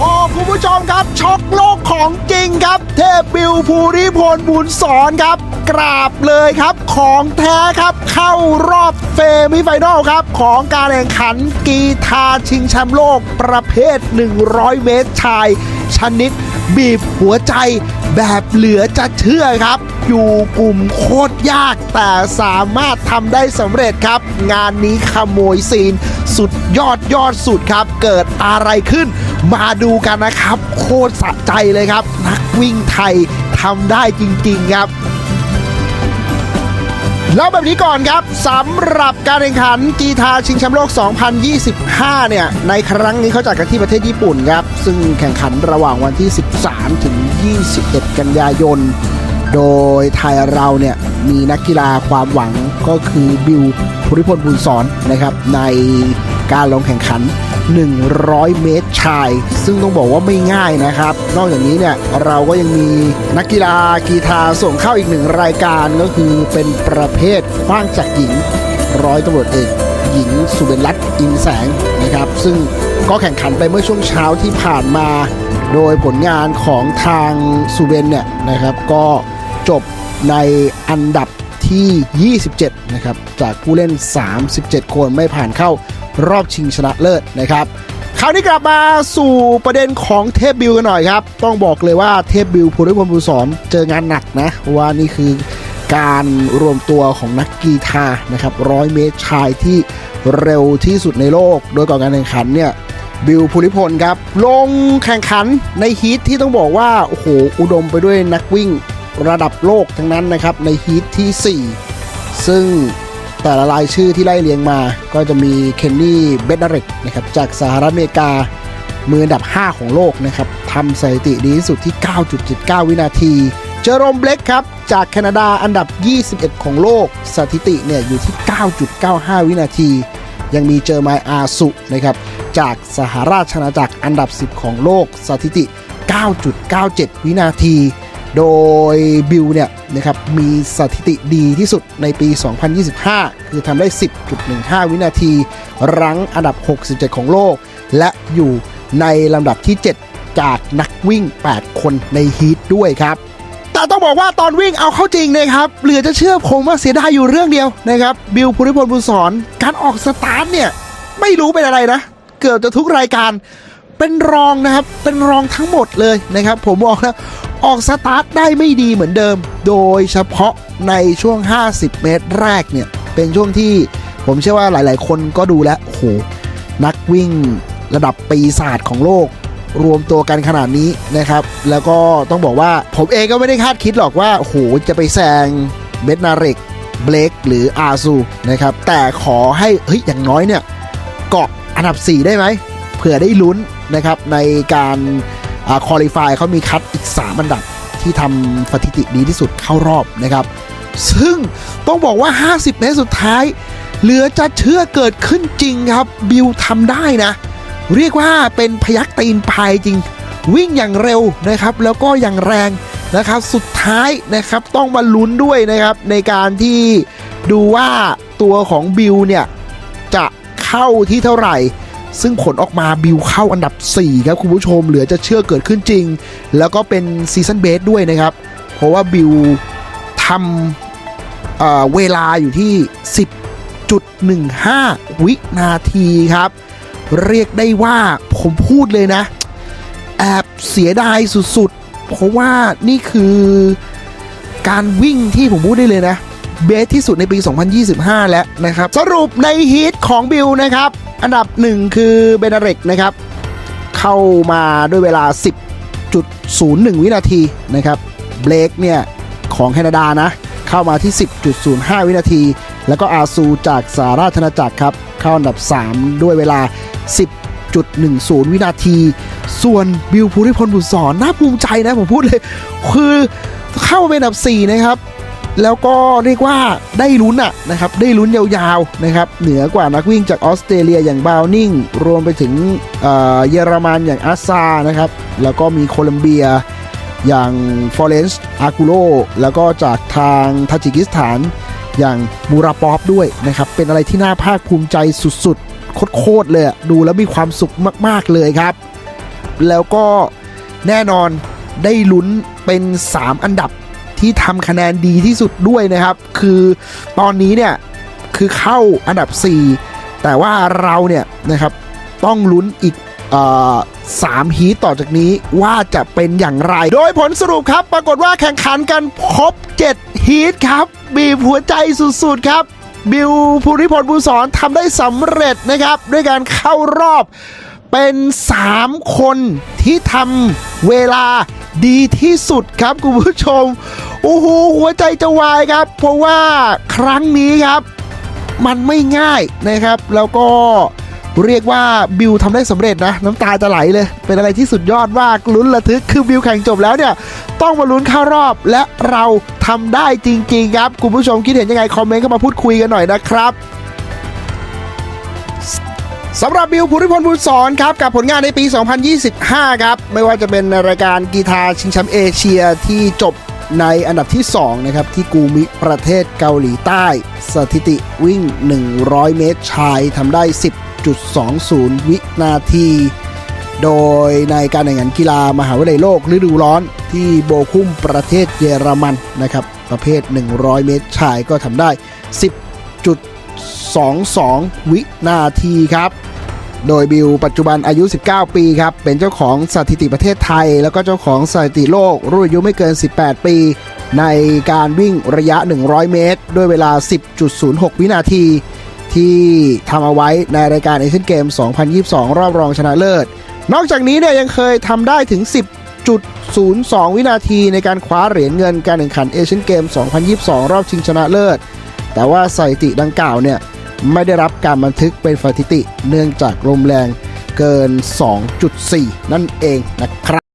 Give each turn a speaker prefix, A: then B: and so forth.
A: โอ้คุณผู้ชมครับช็อกโลกของจริงครับ เทพบิวภูริพลบุญสอนครับ กราบเลยครับของแท้ครับเข้ารอบเฟมิไฟนอลครับ ของการแข่งขันกีฬาชิงแชมป์โลกประเภท 100 เมตรชายชนิด บีบหัวใจแบบเหลือจะเชื่อครับ อยู่กลุ่มโคตรยากแต่สามารถทำได้สำเร็จครับ งานนี้ขโมยซีน สุดยอดยอดสุดครับ เกิดอะไรขึ้น มาดูกันนะครับ โคตรสะใจเลยครับ นักวิ่งไทยทำได้จริง ๆ ครับ แล้วแบบนี้ก่อนครับสำหรับการแข่งขันกีฬาชิงแชมป์โลก 2025 เนี่ย ในครั้งนี้เขาจัดกันที่ประเทศญี่ปุ่นครับ ซึ่งแข่งขันระหว่างวันที่ 13 ถึง 21 กันยายน โดยไทยเราเนี่ย มีนักกีฬาความหวังก็คือบิวภูริพลบุญสอนนะครับ ในการลงแข่งขัน 100 เมตรชาย ซึ่งต้องบอกว่าไม่ง่ายนะครับ นอกจากนี้เนี่ยเราก็ยังมีนักกีฬากีฬาส่งเข้าอีกหนึ่งรายการก็คือเป็นประเภทคว้างจากหญิงร้อยตำรวจเอกหญิงสุเบนรัตน์อินแสงนะครับ ซึ่งก็แข่งขันไปเมื่อช่วงเช้าที่ผ่านมา โดยผลงานของทางสุเบนเนี่ยนะครับ ก็จบในอันดับที่ 27 นะครับ จากผู้เล่น 37 คนไม่ผ่านเข้า รอบชิงชนะเลิศนะครับคราวนี้กลับมาสู่ประเด็นของเทพบิวกันหน่อยครับ ต้องบอกเลยว่าเทพบิวภูริพลบุญสอนเจองานหนักนะว่านี่คือการรวมตัวของนักกีฬานะครับร้อยเมตรชายที่เร็วที่สุดในโลก โดยก่อนการแข่งขันเนี่ยบิวภูริพลครับ ลงแข่งขันในฮีทที่ต้องบอกว่า โอ้โห อุดมไปด้วยนักวิ่งระดับโลกทั้งนั้นนะครับ ในฮีทที่ 4 ซึ่ง แต่ละรายชื่อที่ไล่เรียงมา ก็จะมีเคนนี่เบดนาริกนะครับจากสหรัฐอเมริกา มืออันดับ 5 ของโลกนะครับทำสถิติดีที่สุดที่ 9.79 วินาที เจอโรมเบล็กครับ จากแคนาดาอันดับ 21 ของโลก สถิติเนี่ยอยู่ที่ 9.95 วินาที ยังมีเจอไมายอาสุนะครับจากสหราชอาณาจักรอันดับ 10 ของโลก สถิติ 9.97 วินาที โดยบิลเนี่ยนะครับมีสถิติดีที่สุดในปี 2025 คือทำได้ 10.15 วินาที รั้งอันดับ 67 ของโลก และอยู่ในลำดับที่ 7 จากนักวิ่ง 8 คนในฮีทด้วยครับ แต่ต้องบอกว่าตอนวิ่งเอาเข้าจริงนะครับ เหลือจะเชื่อผมว่าเสียดายอยู่เรื่องเดียวนะครับ บิลภูริพลบุญสอนการออกสตาร์ทเนี่ย ไม่รู้เป็นอะไรนะ เกือบจะทุกรายการเป็นรองนะครับ เป็นรองทั้งหมดเลยนะครับ ผมบอกแล้ว ออกสตาร์ทได้ไม่ดีเหมือนเดิม โดยเฉพาะในช่วง 50 เมตรแรกเนี่ย เป็นช่วงที่ผมเชื่อว่าหลาย ๆ คนก็ดูแล้วโหนักวิ่งระดับปีศาจของโลก รวมตัวกันขนาดนี้นะครับ แล้วก็ต้องบอกว่าผมเองก็ไม่ได้คาดคิดหรอกว่าโหจะไปแซงเบดนาเรกเบลกหรืออาซูนะครับ แต่ขอให้เฮ้ยอย่างน้อยเนี่ยเกาะอันดับ 4 ได้ไหมเผื่อได้ลุ้นนะครับในการ คอลี่ฟายเขามีคัดอีก 3 อันดับที่ทำสถิติดีที่สุดเข้ารอบนะครับ ซึ่งต้องบอกว่า 50 เมตรสุดท้าย เหลือจะเชื่อเกิดขึ้นจริงครับ บิวทำได้นะ เรียกว่าเป็นพยักตีนพายจริง วิ่งอย่างเร็วนะครับ แล้วก็อย่างแรงนะครับ สุดท้ายนะครับต้องมาลุ้นด้วยนะครับ ในการที่ดูว่าตัวของบิวเนี่ย จะเข้าที่เท่าไหร่ ซึ่งผลออกมาบิวเข้าอันดับ 4 ครับคุณผู้ชมเหลือจะเชื่อเกิดขึ้นจริง แล้วก็เป็นซีซันเบสด้วยนะครับ เพราะว่าบิวทำเเวลาอยู่ที่ 10.15 วินาทีครับ เรียกได้ว่าผมพูดเลยนะ แอบเสียดายสุดๆ เพราะว่านี่คือการวิ่งที่ผมพูดได้เลยนะ เบสที่สุดในปี 2025 แล้วนะครับ สรุปในฮีทของบิลนะครับ อันดับ1คือเบนาเรกนะครับ เข้ามาด้วยเวลา 10.01 วินาทีนะครับเบลกเนี่ย ของแคนาดานะ เข้ามาที่ 10.05 วินาที แล้วก็อาซูจากสหราชอาณาจักรครับ เข้าอันดับ 3 ด้วยเวลา 10.10 วินาที ส่วนบิลภูริพลบุตรสอนน่าภูมิใจนะผมพูดเลย คือเข้ามาเป็นอันดับ 4 นะครับ แล้วก็เรียกว่าได้ลุ้นอะนะครับได้ลุ้นยาวๆนะครับเหนือกว่านักวิ่งจากออสเตรเลียอย่างบาวนิงรวมไปถึงเเยอรมันอย่างอาซานะครับแล้วก็มีโคลัมเบียอย่างฟอเรนซ์อากูโรแล้วก็จากทางทาจิกิสถานอย่างมูราปอฟด้วยนะครับ เป็นอะไรที่น่าภาคภูมิใจสุดๆ โคตรๆเลย ดูแล้วมีความสุขมากๆเลยครับ แล้วก็แน่นอนได้ลุ้นเป็น 3 อันดับ ที่ทำคะแนนดีที่สุดด้วยนะครับ คือตอนนี้เนี่ยคือเข้าอันดับ 4 แต่ว่าเราเนี่ยนะครับต้องลุ้นอีกสามฮีตต่อจากนี้ว่าจะเป็นอย่างไร โดยผลสรุปครับ ปรากฏว่าแข่งขันกันครบ 7 ฮีตครับ บีบหัวใจสุดๆครับ บิวภูริพลบุญสอนทำได้สำเร็จนะครับ ด้วยการเข้ารอบเป็น 3 คนที่ทำเวลาดีที่สุดครับ คุณผู้ชม โอ้โหหัวใจจะวายครับ เพราะว่าครั้งนี้ครับ มันไม่ง่ายนะครับ แล้วก็เรียกว่าบิวทำได้สำเร็จนะ น้ำตาจะไหลเลย เป็นอะไรที่สุดยอดมากลุ้นระทึกคือบิวแข่งจบแล้วเนี่ย ต้องมาลุ้นเข้ารอบและเราทำได้จริง ๆ ครับ คุณผู้ชมคิดเห็นยังไง คอมเมนต์เข้ามาพูดคุยกันหน่อยนะครับสำหรับบิวภูริพลบุญสอนครับ กับผลงานในปี 2025 ครับ ไม่ว่าจะเป็นในรายการกีฬาชิงแชมป์เอเชียที่จบ ในอันดับที่ 2 นะครับ ที่กูมิประเทศเกาหลีใต้ สถิติวิ่ง 100 เมตรชายทำได้ 10.20 วินาที โดยในการแข่งขันกีฬามหาวิทยาลัยโลกฤดูร้อนที่โบคุมประเทศเยอรมันนะครับ ประเภท 100 เมตรชายก็ทำได้ 10.22 วินาทีครับ โดยบิวปัจจุบันอายุ 19 ปีครับ เป็นเจ้าของสถิติประเทศไทย แล้วก็เจ้าของสถิติโลกรุ่นอายุไม่เกิน 18 ปี ในการวิ่งระยะ 100 เมตร ด้วยเวลา 10.06 วินาที ที่ทำเอาไว้ในรายการเอเชียนเกม 2022 รอบรองชนะเลิศ นอกจากนี้เนี่ยยังเคยทำได้ถึง 10.02 วินาทีในการคว้าเหรียญเงินการแข่งขันเอเชียนเกม 2022 รอบชิงชนะเลิศ แต่ว่าสถิติดังกล่าวเนี่ย ไม่ได้รับการบันทึกเป็นสถิติ เนื่องจากลมแรงเกิน 2.4 นั่นเองนะครับ